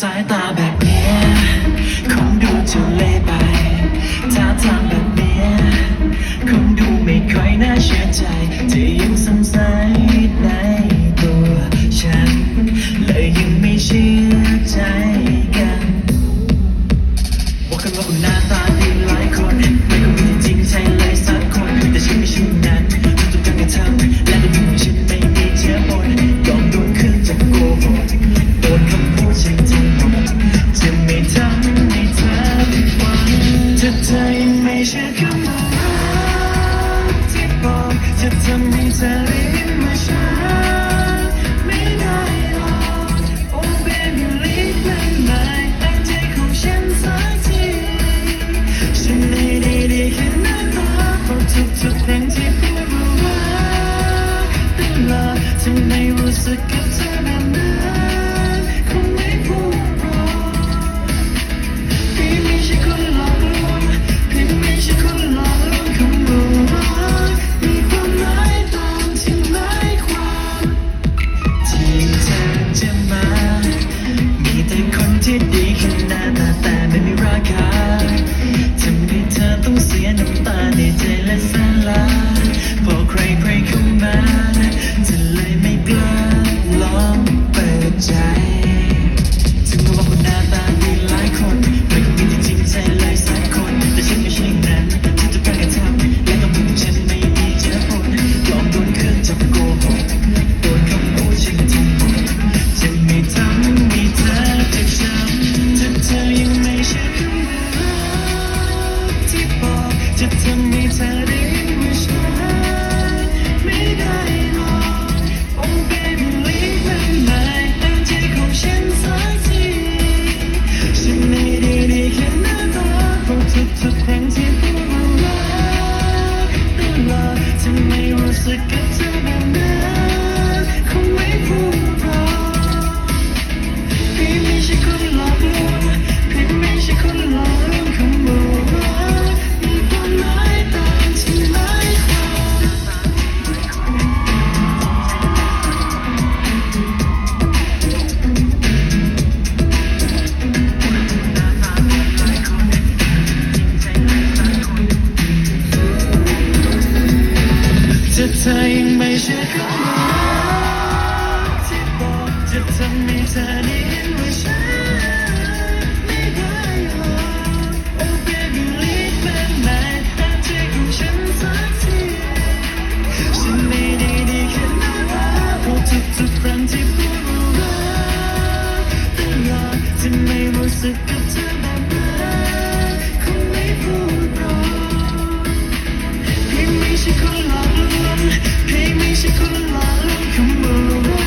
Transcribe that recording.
สายตาแบบเนี้ยคงดูจะเละไปท่าทางแบบเนี้ยคงดูไม่ค่อยน่าเชื่อใจจะยังส เป็นที่เพื่รู้ว่าเป็นลาทำไมรู้สึกกับเธอแบนั้คงไม่พูดรอพี่ไม่ใช่คนหลอลวงพี่ไม่ใช่คนหลอลวงคำว่รักมีความหมายตามที่หมาความที่เธอจะมา มีแต่คนที่ดีแค่หน้าแต่ไม่มีราคาทำให้เธอต้องเสียน้ำตาในใจและ ธอยังไม่เชื่อคำว่าที่บอกจะทำให้เธอได้ยินว่าฉันไม่ได้หรอก Oh baby leave at night ตามใจของฉันสักทีฉันไม่ได้แค่นั้นเพรทุกๆครั้งที่พูดรักต่อมจะไม่รู้สึก 시 굴러 흉물로